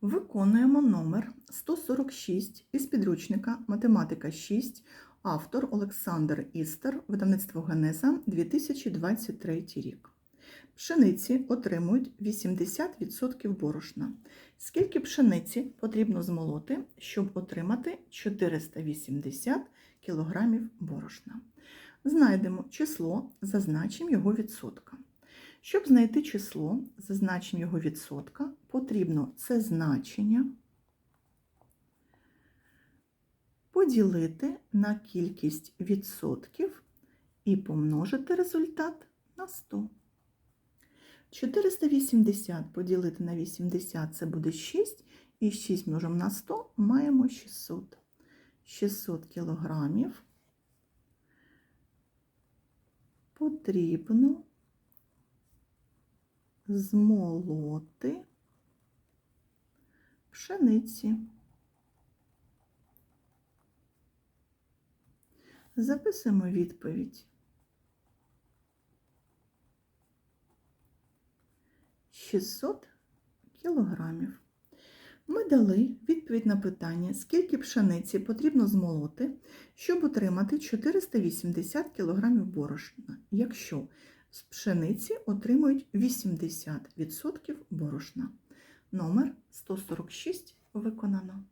Виконуємо номер 146 із підручника Математика 6, автор Олександр Істер, видавництво Генеза 2023 рік. Пшениці отримують 80% борошна. Скільки пшениці потрібно змолоти, щоб отримати 480 кг борошна? Знайдемо число, зазначимо його відсотка. Щоб знайти число, зазначення його відсотка, потрібно це значення поділити на кількість відсотків і помножити результат на 100. 480 поділити на 80 це буде 6, і 6 множимо на 100 маємо 600. 600 кілограмів потрібно змолоти пшениці. Записуємо відповідь. 600 кілограмів. Ми дали відповідь на питання, скільки пшениці потрібно змолоти, щоб отримати 480 кг борошна, якщо з пшениці отримують 80% борошна. Номер 146 виконано.